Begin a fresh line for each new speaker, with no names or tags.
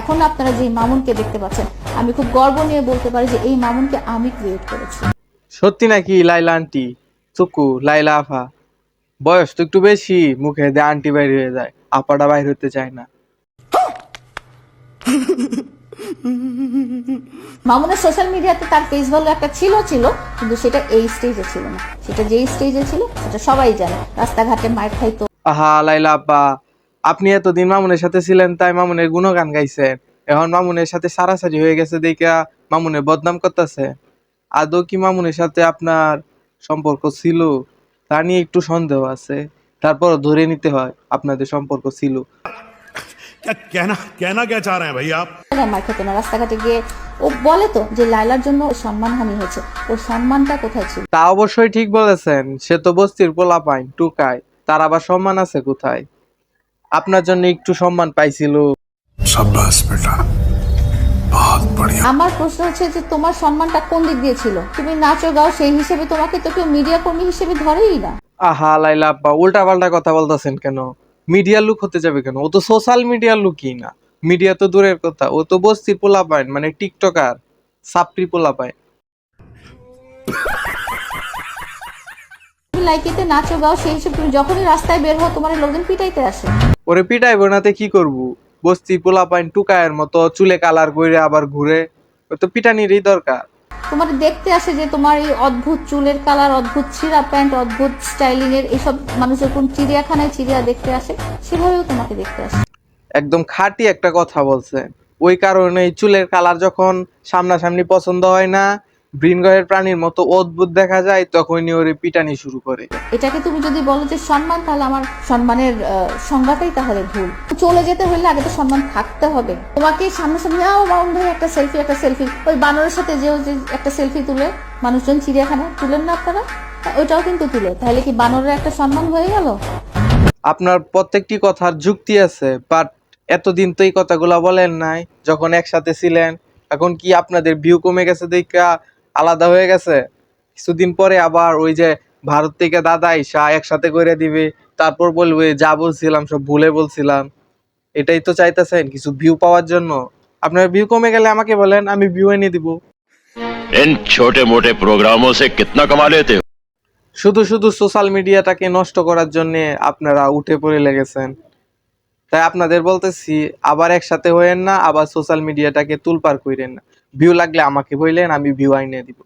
এখন আপনারা যে মামুনকে দেখতে পাচ্ছেন আমি খুব গর্ব নিয়ে বলতে পারি যে এই মামুনকে আমি ক্রিয়েট করেছি।
সত্যি নাকি লাইলা আন্টি? চুকু লাইলা আফা বয়স তো একটু বেশি মুখে দিয়ে আন্টি বাইর হয়ে যায় আপাটা বাইর হতে চায় না।
মামুনের সোশ্যাল মিডিয়াতে তার ফেস ভ্যালু একটা ছিল ছিল কিন্তু সেটা এই স্টেজে ছিল না। সেটা যেই স্টেজে ছিল সেটা সবাই জানে। রাস্তাঘাটে মায়ের খাইতো।
আহা লাইলা আপা আপনি এতদিন মামুনের সাথে ছিলেন তাই মামুনের গুণগান গাইছেন এখন মামুনের সাথে সারাসারি হয়ে গেছে দেখা মামুনের বদনাম করতেছে। আদৌ কি মামুনের সাথে আপনার সম্পর্ক ছিল? তা নিয়ে একটু সন্দেহ আছে। তারপর ধরে নিতে হয় আপনাদের সম্পর্ক ছিল।
ও বলে কোথায় ছিল?
তা অবশ্যই ঠিক বলেছেন সে তো বস্তির পোলাপাইন টুকায়। তার আবার সম্মান আছে কোথায়? আপনার জন্য একটু সম্মান পাইছিল।
সাব্বাস বেটা
আমার প্রশ্ন হচ্ছে যে তোমার সম্মানটা কোন দিক দিয়ে ছিল? তুমি নাচো গাও সেই হিসেবে তোমাকে তো কেউ মিডিয়া কর্মী হিসেবে ধরেই না।
আহা লাইলা আব্বা উল্টা পাল্টা কথা বলতেছেন কেন? মিডিয়া লুক হতে যাবে কেন? ও তো সোশ্যাল মিডিয়া লুকই না। মিডিয়া তো দূরের কথা। ও তো বস্তির পোলা পায় মানে টিকটকার সাপ্রি পোলা
পায় লাইকেতে নাচো গাও সেই হিসেবে তুমি যখনই রাস্তায় বের হও তোমার লোকজন পিটাইতে আসে।
ওরে পিটাই বোনাতে কি করব? বস্তি পোলা পাইন টুকায়ের মতো চুলে কালার আবার ঘুরে ও তো পিটানিরই দরকার।
তোমার দেখতে আসে যে তোমার এই অদ্ভুত চুলের কালার অদ্ভুত ছিঁড়া প্যান্ট অদ্ভুত স্টাইলিং এর এইসব মানুষ যখন চিড়িয়াখানায় চিড়িয়া দেখতে আসে সেভাবেও তোমাকে দেখতে আসে।
একদম খাঁটি একটা কথা বলছেন ওই কারণে এই চুলের কালার যখন সামনাসামনি পছন্দ হয় না বৃনগহের প্রাণীর মতো অদ্ভুত দেখা যায় তখনই ওরে পিটানি শুরু করে।
এটাকে তুমি যদি বলো যে সম্মান তাহলে আমার সম্মানের সংজ্ঞাটাই তাহলে ভুল। চলে যেতে হলে আগে তো সম্মান থাকতে হবে। তোমাকে সামনাসামনি আও মাউন ভাই একটা সেলফি একটা সেলফি। ওই বানরের সাথে যে একটা সেলফি তুলে মানুষজন চিড়িয়াখানা তুলেন না আপনারা? ওইটাও কিন্তু তুলে। তাহলে কি বানরের একটা সম্মান হয়ে গেল?
আপনার প্রত্যেকটি কথার যুক্তি আছে বাট এতদিন তো এই কথাগুলো বলেন নাই যখন একসাথে ছিলেন এখন কি আপনাদের ভিউ কমে গেছে দেখা? আলাদা হয়ে গেছে কিছুদিন পরে আবার ওই যে ভারত থেকে দাদা ইসা একসাথে করে দিবে তারপর বলবে যা বলছিলাম সব ভুলে বলছিলাম এটাই তো চাইতেছেন কিছু ভিউ পাওয়ার জন্য আপনার ভিউ কমে গেলে আমাকে বলেন আমি ভিউ এনে দিব
इन छोटे मोटे प्रोग्रामों से कितना कमा लेते हो
শুধু শুধু সোশ্যাল মিডিয়াটাকে নষ্ট করার জন্য আপনারা উঠে পড়ে লেগেছেন তাই আপনাদের বলতেছি, আবার একসাথে হইয়েন না, আবার সোশ্যাল মিডিয়াটাকে তুলপার কইরেন না। ভিউ লাগলে আমাকে বললেন আমি ভিউ আইনে দিব।